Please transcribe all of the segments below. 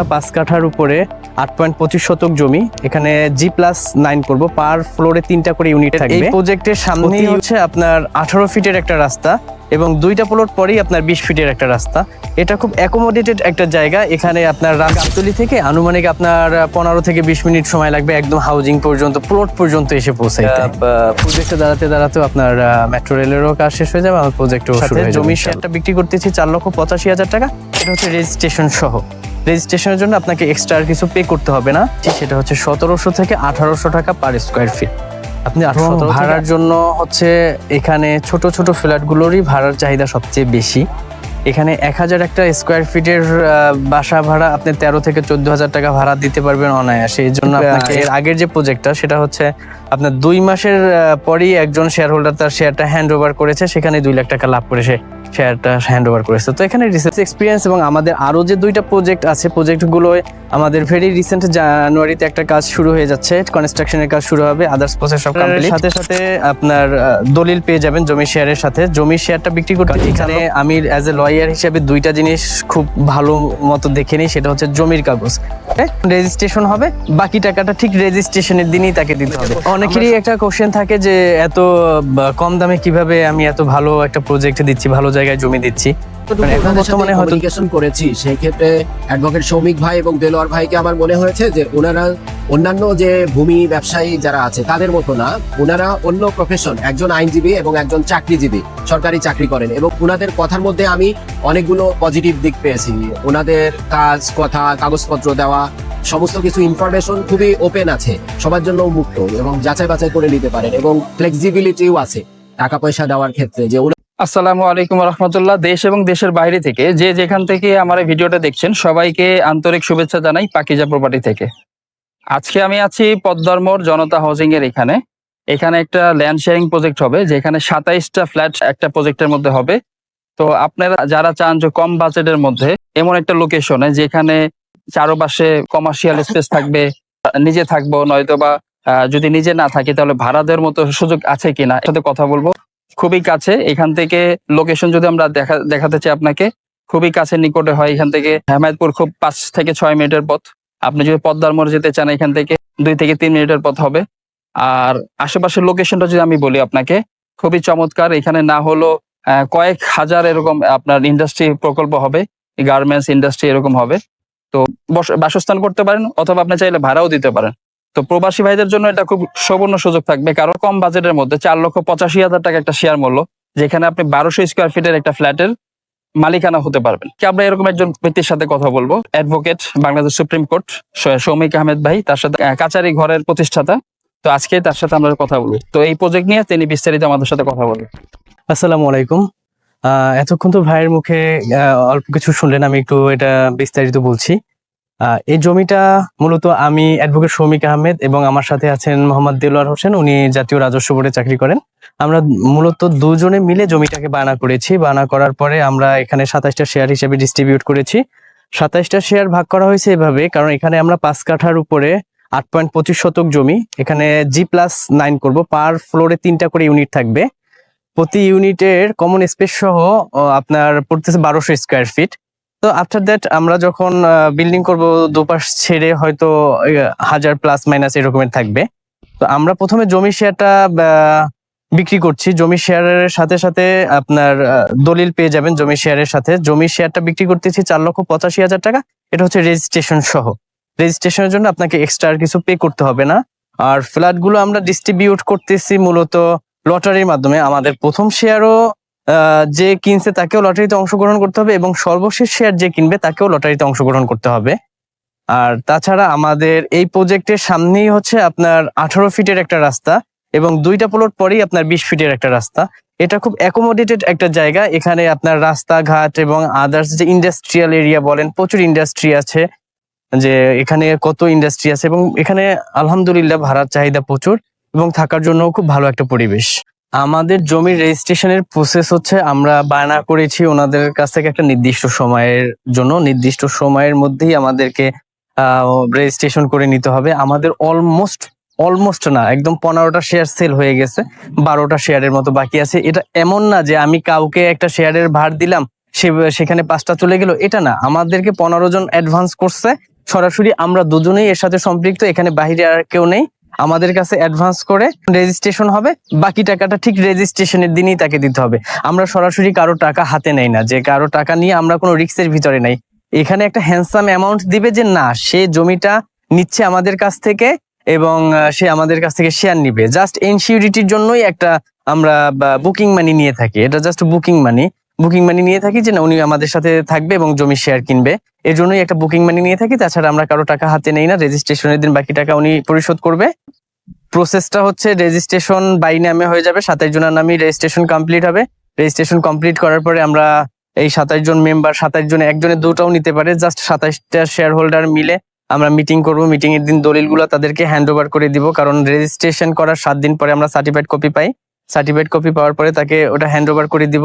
আমরা পাঁচ কাঠার উপরে আট পয়েন্ট পঁচিশ শতক জমি। এখানে জি প্লাস নাইন করব। পার ফ্লোরে তিনটা করে ইউনিট থাকবে। এই প্রজেক্টের সামনেই হচ্ছে আপনার আঠারো ফিটের একটা রাস্তা এবং দুইটা প্লট পরেই আপনার বিশ ফিটের একটা রাস্তা। এটা খুব অ্যাকোমোডেটেড একটা জায়গা। এখানে আপনার গাবতলি থেকে আনুমানিক আপনার পনেরো থেকে বিশ মিনিট সময় লাগবে একদম হাউজিং পর্যন্ত প্লট পর্যন্ত এসে পৌঁছাইতে। প্রজেক্টে দাঁড়াতে দাঁড়াতেও আপনার মেট্রো রেলেরও কাজ শেষ হয়ে যাবে। আমার প্রজেক্টও জমি শেয়ারটা বিক্রি করতেছি চার লক্ষ পঁচাশি হাজার টাকা। এটা হচ্ছে রেজিস্ট্রেশন সহ। রেজিস্ট্রেশনের জন্য আপনাকে এক্সট্রা আর কিছু পে করতে হবে না। সেটা হচ্ছে সতেরোশো থেকে আঠারোশো টাকা পার স্কোয়ার ফিট আপনি ভাড়ার জন্য হচ্ছে এখানে ছোট ছোট ফ্ল্যাটগুলোরই ভাড়ার চাহিদা সবচেয়ে বেশি। এখানে এক হাজার একটা স্কোয়ার ফিটের বাসা ভাড়া আপনি তেরো থেকে চোদ্দ হাজার টাকা ভাড়া দিতে পারবেন অনায়াসে। এই জন্য আপনাকে এর আগের যে প্রজেক্টটা সেটা হচ্ছে আপনার দুই মাসের পরেই একজন শেয়ার হোল্ডার তার শেয়ারটা হ্যান্ড ওভার করেছে সেখানে দুই লাখ টাকা লাভ করে সে শেয়ারটা হ্যান্ড ওভার করেছে। তো এখানে রিসার্চ এক্সপিরিয়েন্স এবং আমাদের আরও যে দুইটা প্রজেক্ট আছে প্রজেক্টগুলোয় আমাদের ভেরি রিসেন্ট জানুয়ারিতে একটা কাজ শুরু হয়ে যাচ্ছে। কনস্ট্রাকশনের কাজ শুরু হবে আদার্স প্রসেস সব কমপ্লিট সাথে সাথে আপনার দলিল পেয়ে যাবেন জমি শেয়ারের সাথে। জমি শেয়ারটা বিক্রি করতে এখানে আমি অ্যাজ এ লয়ার হিসেবে দুইটা জিনিস খুব ভালো মতো দেখে নিই সেটা হচ্ছে জমির কাগজ। রেজিস্ট্রেশন হবে বাকি টাকাটা ঠিক রেজিস্ট্রেশনের দিনই তাকে দিতে হবে। অনেকেরই একটা কোশ্চেন থাকে যে এত কম দামে কীভাবে আমি এত ভালো একটা প্রজেক্ট দিচ্ছি ভালো জায়গায় জমি দিচ্ছি। মানে বর্তমানে কমিউনিকেশন করেছি সেই ক্ষেত্রে অ্যাডভোকেট সৌমিক ভাই এবং দেলোয়ার ভাইকে আমার মনে হয়েছে যে ওনারা অন্যান্য যে ভূমি ব্যবসায়ী যারা আছে তাদের মতো না ওনারা অন্য প্রফেশন একজন আইনজীবী এবং একজন চাকরিজীবী সরকারি চাকরি করেন এবং ওনাদের কথার মধ্যে আমি অনেকগুলো পজিটিভ দিক পেয়েছি। ওনাদের কাজ কথা কাগজপত্র দেওয়া সমস্ত কিছু ইনফরমেশন খুবই ওপেন আছে সবার জন্য মুক্ত এবং যাচাই বাছাই করে নিতে পারেন এবং ফ্লেক্সিবিলিটিও আছে টাকা পয়সা দেওয়ার ক্ষেত্রে যে আসসালামু আলাইকুম রহমতুল্লাহ। দেশ এবং দেশের বাইরে থেকে যে যেখান থেকে আমার এই ভিডিওটা দেখছেন, সবাইকে আন্তরিক শুভেচ্ছা জানাই পাকিজা প্রপার্টি থেকে। আজকে আমি আছি পদ্মারমোর জনতা হাউজিং এর এখানে। এখানে একটা ল্যান্ড শেয়ারিং প্রজেক্ট হবে, যেখানে সাতাইশটা ফ্ল্যাট একটা প্রজেক্টের মধ্যে হবে। তো আপনারা যারা চান যে কম বাজেটের মধ্যে, এমন একটা লোকেশনে যেখানে চারপাশে কমার্শিয়াল স্পেস থাকবে, নিজে থাকব নয়তো বা যদি নিজে না থাকি, তাহলে ভাড়াদের মতো সুযোগ আছে কিনা সাথে কথা বলব। খুবই কাছে। এখান থেকে লোকেশন যদি আমরা দেখা, দেখাতে চাই আপনাকে, খুবই কাছে নিকটে হয় এখান থেকে। হেমায়তপুর খুব পাঁচ থেকে ছয় মিনিটের পথ। আপনি যদি পদ্মার মোড় যেতে চান, এখান থেকে দুই থেকে তিন মিনিটের পথ হবে। আর আশেপাশের লোকেশনটা যদি আমি বলি আপনাকে, খুবই চমৎকার। এখানে না হলো কয়েক হাজার এরকম আপনার ইন্ডাস্ট্রি প্রকল্প হবে। গার্মেন্টস ইন্ডাস্ট্রি এরকম হবে। তো বস- বাসস্থান করতে পারেন, অথবা আপনি চাইলে ভাড়াও দিতে পারেন। তো প্রবাসী ভাইদের জন্য এটা খুব সুবর্ণ সুযোগ থাকবে, কারণ কম বাজেটের মধ্যে চার লক্ষ পঁচাশি হাজার টাকা একটা শেয়ার মূল্য, যেখানে আপনি বারোশো স্কোয়ার ফিটের একটা ফ্ল্যাটের মালিকানা হতে পারবেন। কি আমরা এরকম একজন ব্যক্তির সাথে কথা বলব advocate Bangladesh supreme court Soumik Ahmed ভাই, তার সাথে কাচারি ঘরের প্রতিষ্ঠাতা। তো আজকে তার সাথে আমরা কথা বলব। তো এই প্রজেক্ট নিয়ে তিনি বিস্তারিত আমাদের সাথে কথা বলবেন। আসসালামু আলাইকুম। এতক্ষণ তো ভাইয়ের মুখে অল্প কিছু শুনলেন, আমি একটু এটা বিস্তারিত বলছি। এই জমিটা মূলত আমি অ্যাডভোকেট শৌমিক আহমেদ এবং আমার সাথে আছেন মোহাম্মদ দেলোয়ার হোসেন। উনি জাতীয় রাজস্ব বোর্ডে চাকরি করেন। আমরা মূলত দুজনে মিলে জমিটাকে বানা করেছি। বানা করার পরে আমরা এখানে সাতাশটা শেয়ার হিসেবে ডিস্ট্রিবিউট করেছি। সাতাশটা শেয়ার ভাগ করা হয়েছে এভাবে, কারণ এখানে আমরা পাঁচ কাঠার উপরে আট পয়েন্ট পঁচিশ শতক জমি, এখানে জি প্লাস নাইন করব। পার ফ্লোরে তিনটা করে ইউনিট থাকবে। প্রতি ইউনিটের কমন স্পেস সহ আপনার পড়তেছে বারোশো স্কোয়ার ফিট তো আফটার দ্যাট আমরা যখন বিল্ডিং করব, দুপাশ ছেড়ে হয়তো হাজার প্লাস মাইনাস এরকমের থাকবে। তো আমরা প্রথমে জমি শেয়ারটা বিক্রি করছি। জমি শেয়ারের সাথে সাথে আপনার দলিল পেয়ে যাবেন জমি শেয়ারের সাথে। জমি শেয়ারটা বিক্রি করতেছি চার লক্ষ পঁচাশি হাজার টাকা। এটা হচ্ছে রেজিস্ট্রেশন সহ। রেজিস্ট্রেশনের জন্য আপনাকে এক্সট্রা আর কিছু পে করতে হবে না। আর ফ্ল্যাটগুলো আমরা ডিস্ট্রিবিউট করতেছি মূলত লটারির মাধ্যমে। আমাদের প্রথম শেয়ারও যে কিনছে তাকেও লটারিতে অংশগ্রহণ করতে হবে এবং সর্বশেষ শেয়ার যে কিনবে তাকেও লটারিতে অংশগ্রহণ করতে হবে। আর তাছাড়া আমাদের এই প্রজেক্টের সামনেই হচ্ছে আপনার আঠারো ফিটের একটা রাস্তা এবং দুইটা প্লট পরেই আপনার বিশ ফিটের একটা রাস্তা। এটা খুব অ্যাকোমোডেটেড একটা জায়গা। এখানে আপনার রাস্তাঘাট এবং আদার্স যে ইন্ডাস্ট্রিয়াল এরিয়া বলেন, প্রচুর ইন্ডাস্ট্রি আছে। যে এখানে কত ইন্ডাস্ট্রি আছে এবং এখানে আলহামদুলিল্লাহ ভাড়ার চাহিদা প্রচুর এবং থাকার জন্য খুব ভালো একটা পরিবেশ। আমাদের জমির রেজিস্ট্রেশনের প্রসেস হচ্ছে আমরা বায়না করেছি ওনাদের কাছ থেকে একটা নির্দিষ্ট সময়ের জন্য। নির্দিষ্ট সময়ের মধ্যেই আমাদেরকে রেজিস্ট্রেশন করে নিতে হবে। আমাদের অলমোস্ট অলমোস্ট না, একদম পনেরোটা শেয়ার সেল হয়ে গেছে। বারোটা শেয়ারের মতো বাকি আছে। এটা এমন না যে আমি কাউকে একটা শেয়ারের ভার দিলাম, সে, সেখানে পাঁচটা চলে গেল। এটা না, আমাদেরকে পনেরো জন অ্যাডভান্স করছে। সরাসরি আমরা দুজনেই এর সাথে সম্পৃক্ত, এখানে বাহিরে আর কেউ নেই। আমাদের কাছে অ্যাডভান্স করে রেজিস্ট্রেশন হবে, বাকি টাকাটা ঠিক রেজিস্ট্রেশনের দিনই তাকে দিতে হবে। আমরা সরাসরি কারও টাকা হাতে নেই না, যে কারও টাকা নিয়ে আমরা কোনো রিস্কের ভিতরে নাই। এখানে একটা হ্যান্ডসাম অ্যামাউন্ট দিবে যে না, সে জমিটা নিচ্ছে আমাদের কাছ থেকে এবং সে আমাদের কাছ থেকে শেয়ার নিবে। জাস্ট ইনসিউরিটির জন্যই একটা আমরা বুকিং মানি নিয়ে থাকি। এটা just booking money booking money নিয়ে থাকি যে না, উনি আমাদের সাথে থাকবে এবং জমি শেয়ার কিনবে। এর জন্যই একটা বুকিং মানি নিয়ে থাকি। তাছাড়া আমরা কারও টাকা হাতে নেই না। রেজিস্ট্রেশনের দিন বাকি টাকা উনি পরিশোধ করবে। প্রসেসটা হচ্ছে রেজিস্ট্রেশন বাই নামে হয়ে যাবে। সাতাইশ জনের নামে রেজিস্ট্রেশন কমপ্লিট হবে। রেজিস্ট্রেশন কমপ্লিট করার পরে আমরা এই সাতাইশ জন মেম্বার সাতাইশ জনে একজনের দুটাও নিতে পারে। জাস্ট সাতাইশটা শেয়ার হোল্ডার মিলে আমরা মিটিং করব। মিটিং এর দিন দলিলগুলো তাদেরকে হ্যান্ড ওভার করে দিব। কারণ রেজিস্ট্রেশন করার সাত দিন পরে আমরা সার্টিফাইড কপি পাই। সার্টিফাইড কপি পাওয়ার পরে তাকে ওটা হ্যান্ড ওভার করে দিব।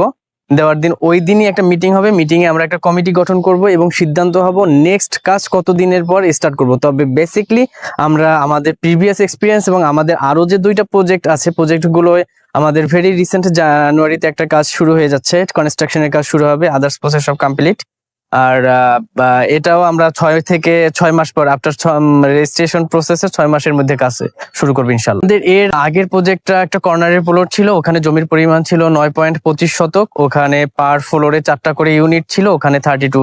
দেওয়ার দিন, ওই দিনই একটা মিটিং হবে। মিটিংয়ে আমরা একটা কমিটি গঠন করব এবং সিদ্ধান্ত হব নেক্সট কাজ কত দিনের পর স্টার্ট করব। তবে বেসিকলি আমরা আমাদের প্রিভিয়াস এক্সপিরিয়েন্স এবং আমাদের আরও যে দুইটা প্রজেক্ট আছে প্রজেক্টগুলো আমাদের ভেরি রিসেন্ট জানুয়ারিতে একটা কাজ শুরু হয়ে যাচ্ছে। কনস্ট্রাকশনের কাজ শুরু হবে আদার্স প্রসেস সব কমপ্লিট আর এটাও আমরা ছয় থেকে ছয় মাস পর আফটার রেজিস্ট্রেশন প্রসেসে ছয় মাসের মধ্যে কাজ শুরু করব ইনশাল্লাহ। আমাদের এর আগের প্রজেক্টটা একটা কর্নারের ফ্লোর ছিল, ওখানে জমির পরিমাণ ছিল নয় পয়েন্ট পঁচিশ শতক, ওখানে পার ফ্লোরে চারটা করে ইউনিট ছিল, ওখানে থার্টি টু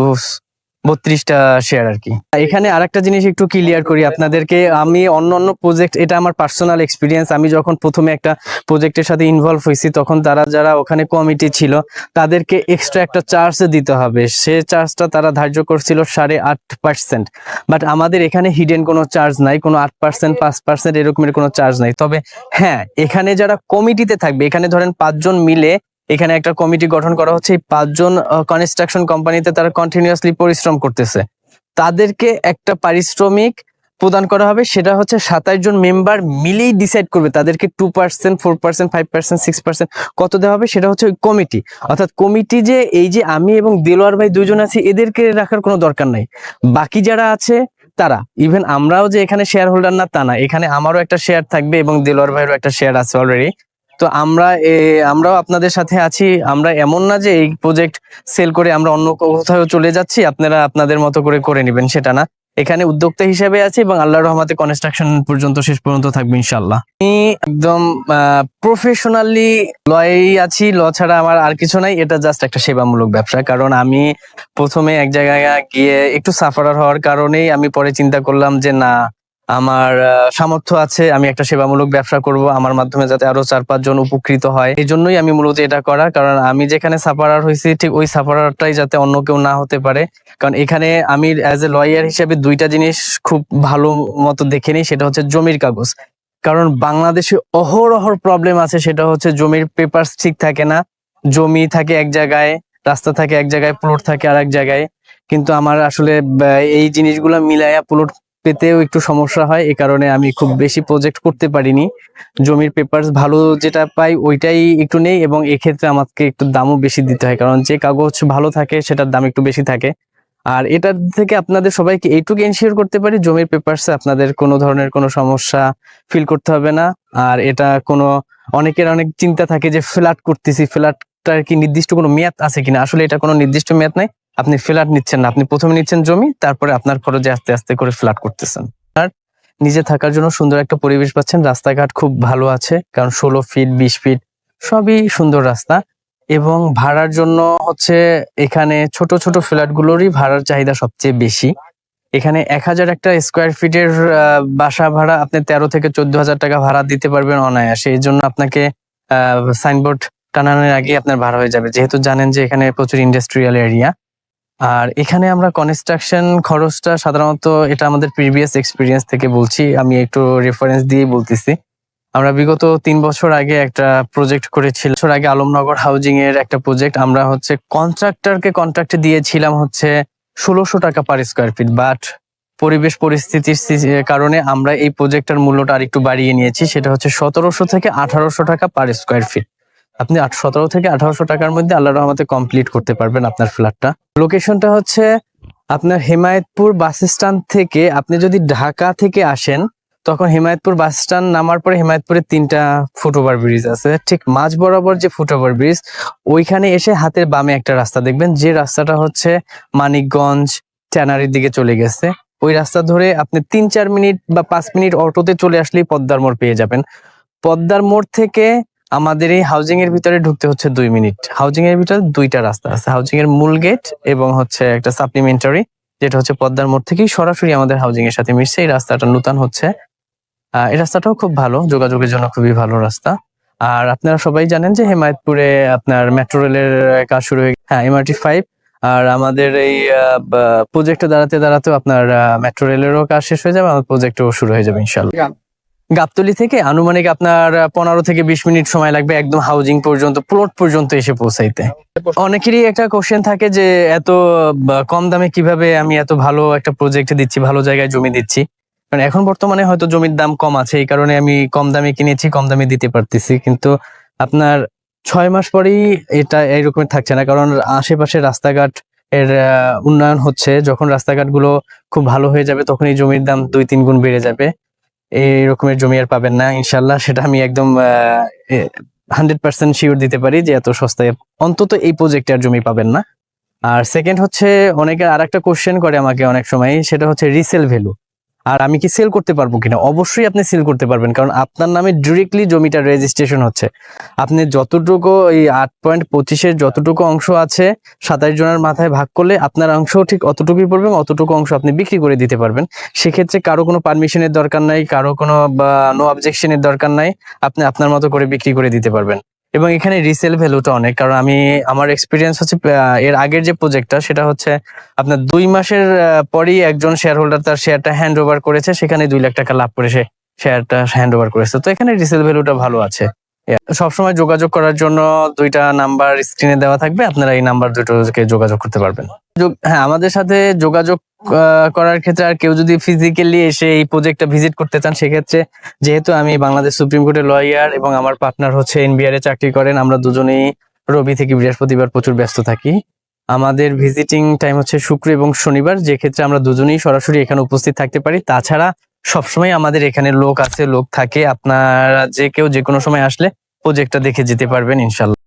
বত্রিশটা শেয়ার আর কি। এখানে আরেকটা জিনিস একটু ক্লিয়ার করি আপনাদেরকে। আমি অন্য অন্য প্রজেক্ট এটা আমার পার্সোনাল এক্সপিরিয়েন্স আমি যখন প্রথমে একটা প্রজেক্টের সাথে ইনভলভ হয়েছি, তখন তারা যারা ওখানে কমিটি ছিল, তাদেরকে এক্সট্রা একটা চার্জ দিতে হবে। সে চার্জটা তারা ধার্য করছিল সাড়ে আট পার্সেন্ট বাট আমাদের এখানে হিডেন কোনো চার্জ নাই, কোনো আট পার্সেন্ট পাঁচ পার্সেন্ট এরকমের কোনো চার্জ নাই। তবে হ্যাঁ এখানে যারা কমিটিতে থাকবে, এখানে ধরেন পাঁচজন মিলে এখানে একটা কমিটি গঠন করা হচ্ছে, এই পাঁচজন কনস্ট্রাকশন কোম্পানিতে তারা কন্টিনিউয়াসলি পরিশ্রম করতেছে। তাদেরকে একটা পারিশ্রমিক প্রদান করা হবে, সেটা হচ্ছে সাতাশ জন মেম্বার মিলেই ডিসাইড করবে তাদেরকে two percent four percent five percent six percent কত দেওয়া হবে, সেটা হচ্ছে ওই কমিটি। অর্থাৎ কমিটি যে এই যে আমি এবং দেলোয়ার ভাই দুজন আছি, এদেরকে রাখার কোনো দরকার নাই। বাকি যারা আছে, তারা। ইভেন আমরাও যে এখানে শেয়ার হোল্ডার না, তা না। এখানে আমারও একটা শেয়ার থাকবে এবং দেলোয়ার ভাইয়েরও একটা শেয়ার আছে অলরেডি তো আমরা আমরাও আপনাদের সাথে আছি। আমরা এমন না যে এই প্রজেক্ট সেল করে আমরা অন্য কোথাও চলে যাচ্ছি, আপনারা আপনাদের মতো করে করে নেবেন, সেটা না। এখানে উদ্যোক্তা হিসেবে আছে এবং আল্লাহ রহমাতে কনস্ট্রাকশন পর্যন্ত, শেষ পর্যন্ত থাকবে ইনশাল্লাহ আমি একদম প্রফেশনালি লয়েই আছি, ল ছাড়া আমার আর কিছু নাই। এটা জাস্ট একটা সেবামূলক ব্যবসা, কারণ আমি প্রথমে এক জায়গায় গিয়ে একটু সাফারার হওয়ার কারণেই আমি পরে চিন্তা করলাম যে না আমার সামর্থ্য আছে, আমি একটা সেবামূলক ব্যবসা করব, আমার মাধ্যমে যাতে আরও চার পাঁচজন উপকৃত হয়। এই জন্যই আমি মূলত এটা করা কারণ আমি যেখানে সাফারার হয়েছি, ঠিক ওই সাফারারটাই যাতে অন্য কেউ না হতে পারে। কারণ এখানে আমি অ্যাজ এ লয়ার হিসেবে দুইটা জিনিস খুব ভালো মতো দেখে নিই, সেটা হচ্ছে জমির কাগজ। কারণ বাংলাদেশে অহরহর প্রবলেম আছে, সেটা হচ্ছে জমির পেপার ঠিক থাকে না, জমি থাকে এক জায়গায়, রাস্তা থাকে এক জায়গায় প্লট থাকে আর এক জায়গায়। কিন্তু আমার আসলে এই জিনিসগুলো মিলাইয়া প্লট পেতেও একটু সমস্যা হয় এই কারণে আমি খুব বেশি প্রজেক্ট করতে পারিনি। জমির পেপারস ভালো যেটা পাই ওইটাই একটু নেই এবং এক্ষেত্রে আমাকে একটু দামও বেশি দিতে হয়, কারণ যে কাগজ ভালো থাকে সেটার দাম একটু বেশি থাকে। আর এটার থেকে আপনাদের সবাইকে এইটুকু এনশিওর করতে পারি, জমির পেপারসে আপনাদের কোনো ধরনের কোনো সমস্যা ফিল করতে হবে না। আর এটা কোনো, অনেকের অনেক চিন্তা থাকে যে ফ্ল্যাট করতেছি ফ্ল্যাটটার কি নির্দিষ্ট কোনো মেয়াদ আছে কিনা? আসলে এটা কোনো নির্দিষ্ট মেয়াদ নাই। আপনি ফ্ল্যাট নিচ্ছেন না। আপনি প্রথমে নিচ্ছেন জমি, তারপরে আপনার খরচে আস্তে আস্তে করে ফ্ল্যাট করতেছেন। আর নিজে থাকার জন্য সুন্দর একটা পরিবেশ পাচ্ছেন। রাস্তাঘাট খুব ভালো আছে, কারণ ষোলো ফিট বিশ ফিট সবই সুন্দর রাস্তা। এবং ভাড়ার জন্য হচ্ছে এখানে ছোট ছোট ফ্ল্যাটগুলোরই ভাড়ার চাহিদা সবচেয়ে বেশি। এখানে এক হাজার একটা স্কোয়ার ফিটের বাসা ভাড়া আপনি তেরো থেকে চোদ্দ হাজার টাকা ভাড়া দিতে পারবেন অনায়াসে। এই জন্য আপনাকে সাইনবোর্ড টানানোর আগে আপনার ভাড়া হয়ে যাবে। যেহেতু জানেন যে এখানে প্রচুর ইন্ডাস্ট্রিয়াল এরিয়া আর এখানে আমরা কনস্ট্রাকশন খরচটা সাধারণত এটা আমাদের প্রিভিয়াস এক্সপিরিয়েন্স থেকে বলছি, আমি একটু রেফারেন্স দিয়ে বলতেছি। আমরা বিগত তিন বছর আগে একটা প্রজেক্ট করেছিলাম বছর আগে আলমনগর হাউজিং এর একটা প্রজেক্ট আমরা হচ্ছে কন্ট্রাক্টরকে কন্ট্রাক্ট দিয়েছিলাম হচ্ছে ষোলোশো টাকা পার স্কোয়ার ফিট বাট পরিবেশ পরিস্থিতির কারণে আমরা এই প্রজেক্টটার মূল্যটা আরেকটু বাড়িয়ে নিয়েছি, সেটা হচ্ছে সতেরোশো থেকে আঠারোশো টাকা পার স্কোয়ার ফিট আপনি সতেরো থেকে আঠারোশো টাকার মধ্যে আল্লাহ রহমতে কমপ্লিট করতে পারবেন আপনার ফ্ল্যাটটা লোকেশনটা হচ্ছে আপনার হেমায়েতপুর বাস স্ট্যান্ড থেকে আপনি যদি ঢাকা থেকে আসেন, তখন হেমায়েতপুর বাস স্ট্যান্ড নামার পরে হেমায়েতপুরে তিনটা ফুটওভার ব্রিজ আছে। ঠিক মাঝ বরাবর যে ফুটওভার ব্রিজ ওইখানে এসে হাতের বামে একটা রাস্তা দেখবেন। যে রাস্তাটা হচ্ছে মানিকগঞ্জ, ট্যানারির দিকে চলে গেছে। ওই রাস্তা ধরে আপনি তিন চার মিনিট বা পাঁচ মিনিট অটোতে চলে আসলেই পদ্মার মোড় পেয়ে যাবেন। পদ্মার মোড় থেকে আমাদের এই হাউজিং এর ভিতরে ঢুকতে হচ্ছে দুই মিনিট। হাউজিং এর ভিতরে দুইটা রাস্তা আছে। হাউজিং এর মূল গেট এবং হচ্ছে একটা সাপ্লিমেন্টারি যেটা হচ্ছে পদ্মার মোড় থেকেই সরাসরি আমাদের হাউজিং এর সাথে মিশছে। এই রাস্তাটা নূতন হচ্ছে। এই রাস্তাটাও খুব ভালো। যোগাযোগের জন্য খুবই ভালো রাস্তা। আর আপনারা সবাই জানেন যে হেমায়তপুরে আপনার মেট্রো রেলের কাজ শুরু হয়ে হ্যাঁ এমআরটি ফাইভ আর আমাদের এই প্রজেক্টে দাঁড়াতে দাঁড়াতেও আপনার মেট্রো রেলেরও কাজ শেষ হয়ে যাবে। আমার প্রজেক্টও শুরু হয়ে যাবে ইনশাল্লাহ গাবতলি থেকে আনুমানিক আপনার পনেরো থেকে বিশ মিনিট সময় লাগবে একদম হাউজিং পর্যন্ত প্লট পর্যন্ত এসে পৌঁছাইতে। অনেকেরই একটা কোশ্চেন থাকে যে, এত কম দামে কীভাবে আমি এত ভালো একটা প্রজেক্ট দিচ্ছি, ভালো জায়গায় জমি দিচ্ছি? কারণ এখন বর্তমানে হয়তো জমির দাম কম আছে, এই কারণে আমি কম দামে কিনেছি, কম দামে দিতে পারতেছি। কিন্তু আপনার ছয় মাস পরেই এটা এইরকম থাকছে না, কারণ আশেপাশে রাস্তাঘাট এর উন্নয়ন হচ্ছে। যখন রাস্তাঘাটগুলো খুব ভালো হয়ে যাবে, তখন এই জমির দাম দুই তিন গুণ বেড়ে যাবে। এই রকমের জমি আর পাবেন না ইনশাল্লাহ সেটা আমি একদম হান্ড্রেড পার্সেন্ট শিওর দিতে পারি যে এত সস্তায় অন্তত এই প্রজেক্টে আর জমি পাবেন না। আর সেকেন্ড হচ্ছে, অনেকে আর একটা কোশ্চেন করে আমাকে অনেক সময়, সেটা হচ্ছে রিসেল ভ্যালু আর আমি কি সেল করতে পারব কিনা? অবশ্যই আপনি সেল করতে পারবেন, কারণ আপনার নামে ডিরেক্টলি জমিটা রেজিস্ট্রেশন হচ্ছে। আপনি যতটুকু এই আট পয়েন্ট পঁচিশের যতটুকু অংশ আছে সাতাশ জনের মাথায় ভাগ করলে আপনার অংশ ঠিক অতটুকুই পড়বে, অতটুকু অংশ আপনি বিক্রি করে দিতে পারবেন। সেক্ষেত্রে কারও কোনো পারমিশনের দরকার নাই, কারও কোনো বা নো অবজেকশনের দরকার নাই, আপনি আপনার মতো করে বিক্রি করে দিতে পারবেন। এবং এখানে রিসেল ভ্যালুটা অনেক। কারণ আমি, আমার এক্সপিরিয়েন্স হচ্ছে এর আগের যে প্রজেক্টটা সেটা হচ্ছে আপনার দুই মাসের পরেই একজন শেয়ার হোল্ডার তার শেয়ারটা হ্যান্ড ওভার করেছে। সেখানে দুই লাখ টাকা লাভ করেছে শেয়ারটা হ্যান্ড ওভার করেছে। তো এখানে রিসেল ভ্যালুটা ভালো আছে। সবসময় যোগাযোগ করার জন্য দুইটা নাম্বার স্ক্রিনে দেওয়া থাকবে। আপনারা এই নাম্বার দুটোকে যোগাযোগ করতে পারবেন। হ্যাঁ আমাদের সাথে যোগাযোগ করার ক্ষেত্রে আর কেউ যদি ফিজিক্যালি এসে এই প্রজেক্টটা ভিজিট করতে চান, সেক্ষেত্রে যেহেতু আমি বাংলাদেশ সুপ্রিম কোর্টের লয়ার এবং আমার পার্টনার হচ্ছে এনবিআর এ চাকরি করেন, আমরা দুজনেই রবি থেকে বৃহস্পতিবার প্রচুর ব্যস্ত থাকি। আমাদের ভিজিটিং টাইম হচ্ছে শুক্র এবং শনিবার যে ক্ষেত্রে আমরা দুজনেই সরাসরি এখানে উপস্থিত থাকতে পারি। তাছাড়া সবসময় আমাদের এখানে লোক আছে, লোক থাকে। আপনারা যে কেউ যে কোনো সময় আসলে প্রজেক্টটা দেখে যেতে পারবেন, ইনশাল্লাহ।